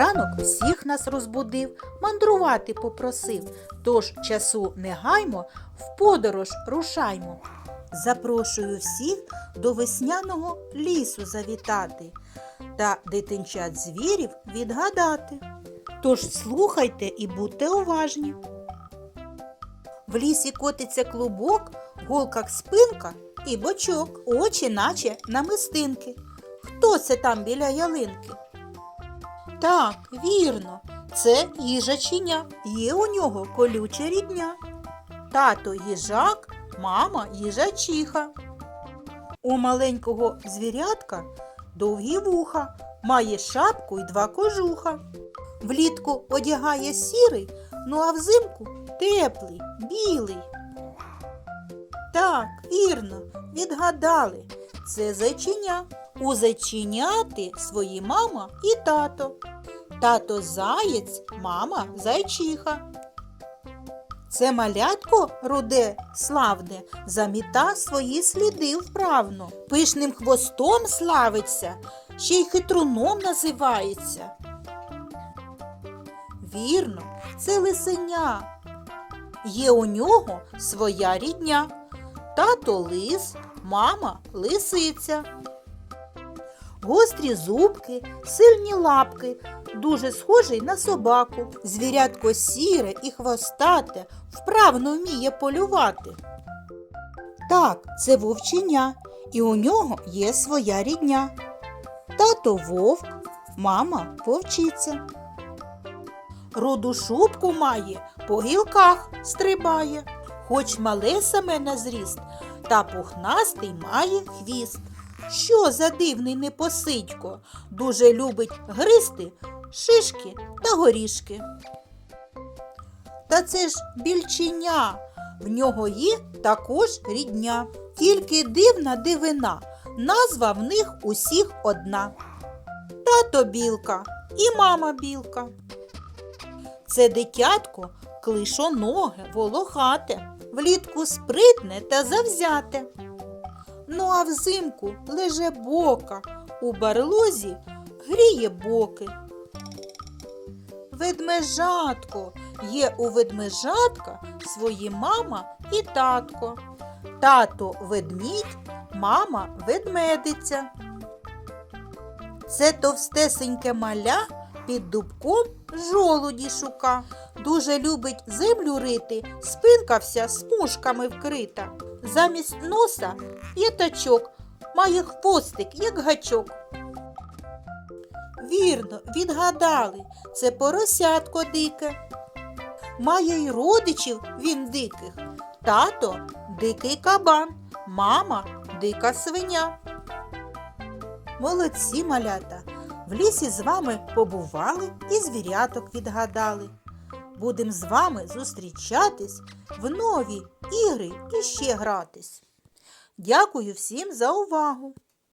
Ранок всіх нас розбудив, мандрувати попросив. Тож часу не гаймо, в подорож рушаймо. Запрошую всіх до весняного лісу завітати та дитинчат звірів відгадати. Тож слухайте і будьте уважні. В лісі котиться клубок, в голках спинка і бочок, очі наче намистинки. Хто це там біля ялинки? Так, вірно, це їжачиня. Є у нього колюча рідня. Тато їжак, мама їжачиха. У маленького звірятка довгі вуха, має шапку й два кожуха. Влітку одягає сірий, ну а взимку теплий, білий. Так, вірно, відгадали. Це зайчиня. У зайчиняти свої мама і тато. Тато заєць, мама зайчиха. Це малятко руде, славне, заміта свої сліди вправно. Пишним хвостом славиться, ще й хитруном називається. Вірно, це лисеня. Є у нього своя рідня. Тато лис, мама лисиця. Гострі зубки, сильні лапки, дуже схожий на собаку. Звірятко сіре і хвостате, вправно вміє полювати. Так, це вовченя, і у нього є своя рідня. Тато вовк, мама вовчиця. Руду шубку має, по гілках стрибає, хоч мале саме на зріст, та пухнастий має хвіст. Що за дивний непосидько, дуже любить гризти шишки та горішки. Та це ж більченя, в нього є також рідня, тільки дивна дивина, назва в них усіх одна. Тато білка і мама білка. Це дитятко клишоноге, волохате, влітку спритне та завзяте. Ну а взимку леже бока, у барлозі гріє боки. Ведмежатко є у ведмежатка свої мама і татко. Тато ведмідь, мама ведмедиця. Це товстесеньке маля під дубком жолуді шука. Дуже любить землю рити, спинка вся смужками вкрита. Замість носа п'ятачок, має хвостик, як гачок. Вірно, відгадали, це поросятко дике. Має й родичів він диких. Тато дикий кабан, мама дика свиня. Молодці малята! В лісі з вами побували і звіряток відгадали. Будем з вами зустрічатись в нові ігри і ще гратись. Дякую всім за увагу!